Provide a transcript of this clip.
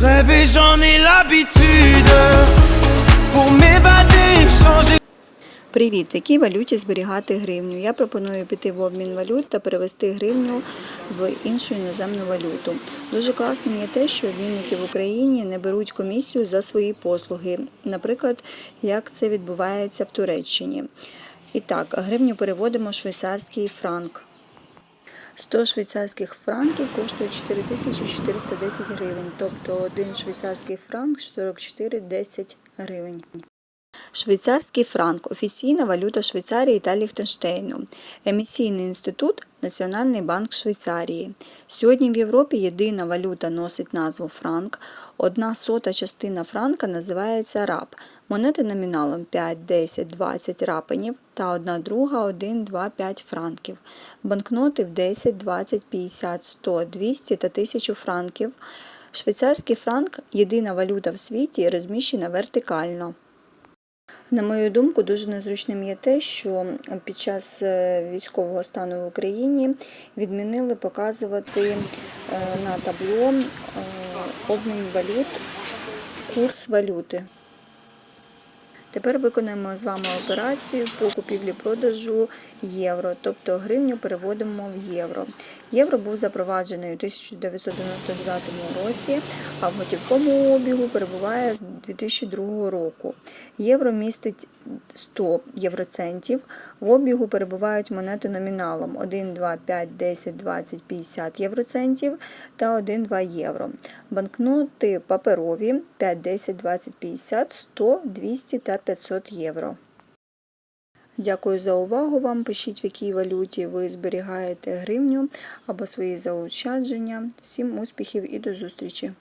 Rêver, j'en ai l'habitude. Pour m'évader, changer. Привіт! В якій валюті зберігати гривню? Я пропоную піти в обмін валют та перевести гривню в іншу іноземну валюту. Дуже класним є те, що обмінники в Україні не беруть комісію за свої послуги, наприклад, як це відбувається в Туреччині. І так, гривню переводимо в швейцарський франк. 100 швейцарських франків коштує 4410 гривень, тобто один швейцарський франк 44,10 гривень. Швейцарський франк офіційна валюта Швейцарії та Ліхтенштейну. Емісійний інститут Національний банк Швейцарії. Сьогодні в Європі єдина валюта носить назву франк. Одна сота частина франка називається раб. Монети номіналом 5, 10, 20 рапенів та одна друга 1, 2, 5 франків. Банкноти в 10, 20, 50, 100, 200 та 1000 франків. Швейцарський франк єдина валюта в світі, розміщена вертикально. На мою думку, дуже незручним є те, що під час е, військового стану в Україні відмінили показувати е, на табло е, обмін валют, курс валюти. Тепер виконуємо з вами операцію по купівлі-продажу євро, тобто гривню переводимо в євро. Євро був запроваджений у 1999 році, а в готівковому обігу перебуває з 2002 року. Євро містить 100 євроцентів. В обігу перебувають монети номіналом 1, 2, 5, 10, 20, 50 євроцентів та 1, 2 євро. Банкноти паперові 5, 10, 20, 50, 100, 200 та 500 євро. Дякую за увагу вам. Пишіть, в якій валюті ви зберігаєте гривню або свої заощадження. Всім успіхів і до зустрічі!